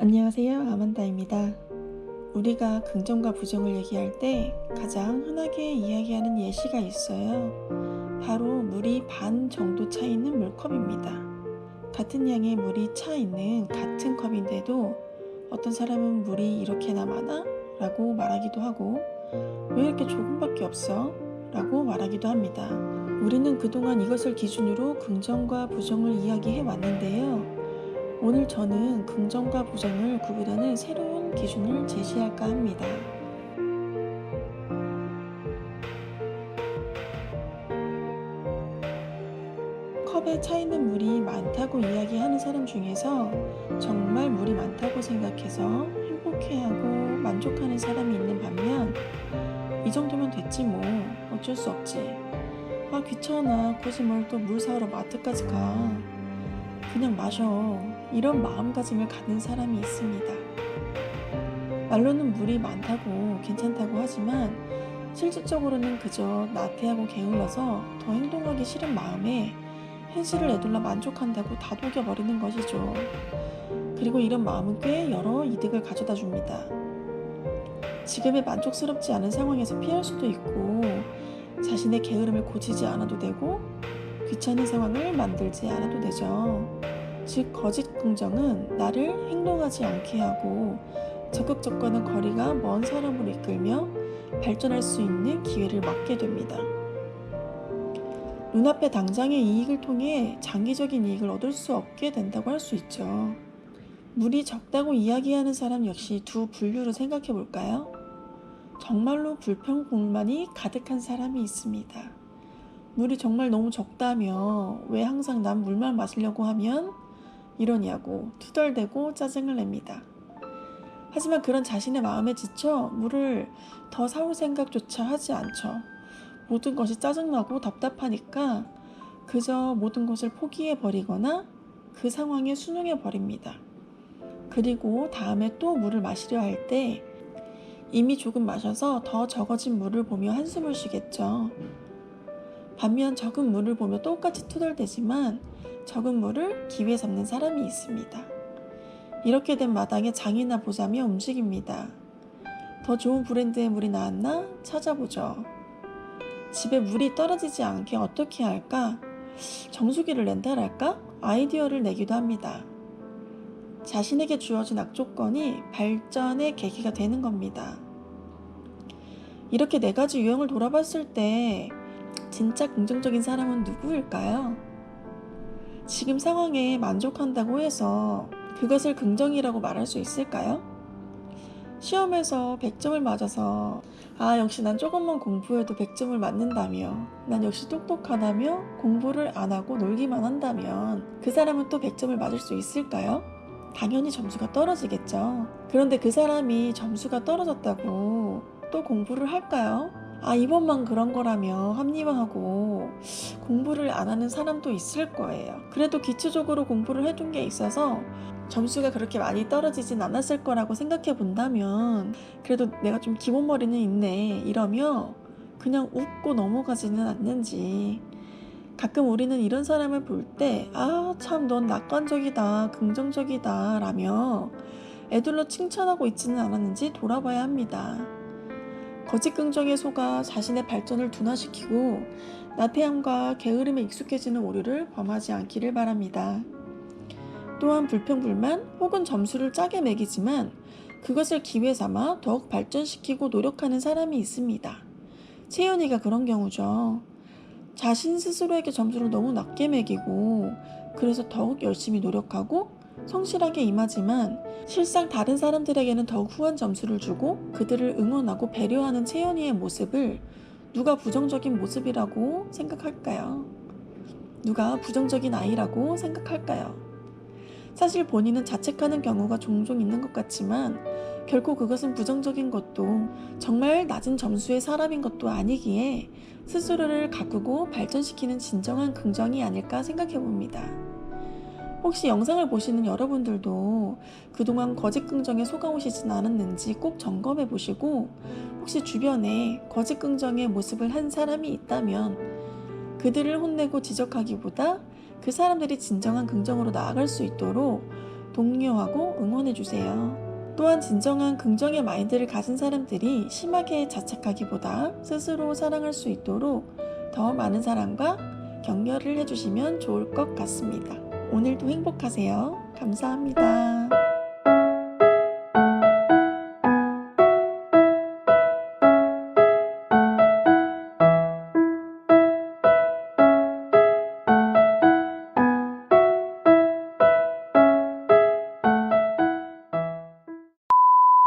안녕하세요. 아만다입니다. 우리가 긍정과 부정을 얘기할 때 가장 흔하게 이야기하는 예시가 있어요. 바로 물이 반 정도 차 있는 물컵입니다. 같은 양의 물이 차 있는 같은 컵인데도 어떤 사람은 물이 이렇게나 많아? 라고 말하기도 하고 왜 이렇게 조금밖에 없어? 라고 말하기도 합니다. 우리는 그동안 이것을 기준으로 긍정과 부정을 이야기해 왔는데요. 오늘 저는 긍정과 부정을 구분하는 새로운 기준을 제시할까 합니다. 컵에 차 있는 물이 많다고 이야기하는 사람 중에서 정말 물이 많다고 생각해서 행복해하고 만족하는 사람이 있는 반면 이 정도면 됐지 뭐 어쩔 수 없지. 아 귀찮아 굳이 뭘 또 물 사러 마트까지 가. 그냥 마셔. 이런 마음가짐을 갖는 사람이 있습니다. 말로는 물이 많다고 괜찮다고 하지만 실질적으로는 그저 나태하고 게을러서 더 행동하기 싫은 마음에 현실을 애둘러 만족한다고 다독여버리는 것이죠. 그리고 이런 마음은 꽤 여러 이득을 가져다 줍니다. 지금의 만족스럽지 않은 상황에서 피할 수도 있고 자신의 게으름을 고치지 않아도 되고 귀찮은 상황을 만들지 않아도 되죠. 즉 거짓 긍정은 나를 행동하지 않게 하고 적극적과는 거리가 먼 사람으로 이끌며 발전할 수 있는 기회를 막게 됩니다. 눈앞의 당장의 이익을 통해 장기적인 이익을 얻을 수 없게 된다고 할 수 있죠. 물이 적다고 이야기하는 사람 역시 두 분류를 생각해 볼까요? 정말로 불평불만이 가득한 사람이 있습니다. 물이 정말 너무 적다며 왜 항상 난 물만 마시려고 하면 이러냐고 투덜대고 짜증을 냅니다. 하지만 그런 자신의 마음에 지쳐 물을 더 사올 생각조차 하지 않죠. 모든 것이 짜증나고 답답하니까 그저 모든 것을 포기해 버리거나 그 상황에 순응해 버립니다. 그리고 다음에 또 물을 마시려 할 때 이미 조금 마셔서 더 적어진 물을 보며 한숨을 쉬겠죠. 반면 적은 물을 보며 똑같이 투덜대지만 적은 물을 기회에 잡는 사람이 있습니다. 이렇게 된 마당에 장이나 보자며 움직입니다. 더 좋은 브랜드의 물이 나왔나 찾아보죠. 집에 물이 떨어지지 않게 어떻게 할까? 정수기를 낸다랄까? 아이디어를 내기도 합니다. 자신에게 주어진 악조건이 발전의 계기가 되는 겁니다. 이렇게 네 가지 유형을 돌아봤을 때 진짜 긍정적인 사람은 누구일까요? 지금 상황에 만족한다고 해서 그것을 긍정이라고 말할 수 있을까요? 시험에서 100점을 맞아서 아 역시 난 조금만 공부해도 100점을 맞는다며 난 역시 똑똑하다며 공부를 안 하고 놀기만 한다면 그 사람은 또 100점을 맞을 수 있을까요? 당연히 점수가 떨어지겠죠. 그런데 그 사람이 점수가 떨어졌다고 또 공부를 할까요? 아, 이번만 그런 거라며 합리화하고 공부를 안 하는 사람도 있을 거예요. 그래도 기초적으로 공부를 해둔 게 있어서 점수가 그렇게 많이 떨어지진 않았을 거라고 생각해 본다면 그래도 내가 좀 기본머리는 있네 이러며 그냥 웃고 넘어가지는 않는지 가끔 우리는 이런 사람을 볼 때 아 참 넌 낙관적이다 긍정적이다 라며 애들로 칭찬하고 있지는 않았는지 돌아봐야 합니다. 거짓 긍정에 속아 자신의 발전을 둔화시키고 나태함과 게으름에 익숙해지는 오류를 범하지 않기를 바랍니다. 또한 불평불만 혹은 점수를 짜게 매기지만 그것을 기회 삼아 더욱 발전시키고 노력하는 사람이 있습니다. 채연이가 그런 경우죠. 자신 스스로에게 점수를 너무 낮게 매기고 그래서 더욱 열심히 노력하고 성실하게 임하지만 실상 다른 사람들에게는 더욱 후한 점수를 주고 그들을 응원하고 배려하는 채연이의 모습을 누가 부정적인 모습이라고 생각할까요? 누가 부정적인 아이라고 생각할까요? 사실 본인은 자책하는 경우가 종종 있는 것 같지만 결코 그것은 부정적인 것도 정말 낮은 점수의 사람인 것도 아니기에 스스로를 가꾸고 발전시키는 진정한 긍정이 아닐까 생각해 봅니다. 혹시 영상을 보시는 여러분들도 그동안 거짓 긍정에 속아오시진 않았는지 꼭 점검해 보시고 혹시 주변에 거짓 긍정의 모습을 한 사람이 있다면 그들을 혼내고 지적하기보다 그 사람들이 진정한 긍정으로 나아갈 수 있도록 독려하고 응원해 주세요. 또한 진정한 긍정의 마인드를 가진 사람들이 심하게 자책하기보다 스스로 사랑할 수 있도록 더 많은 사랑과 격려를 해주시면 좋을 것 같습니다. 오늘도 행복하세요. 감사합니다.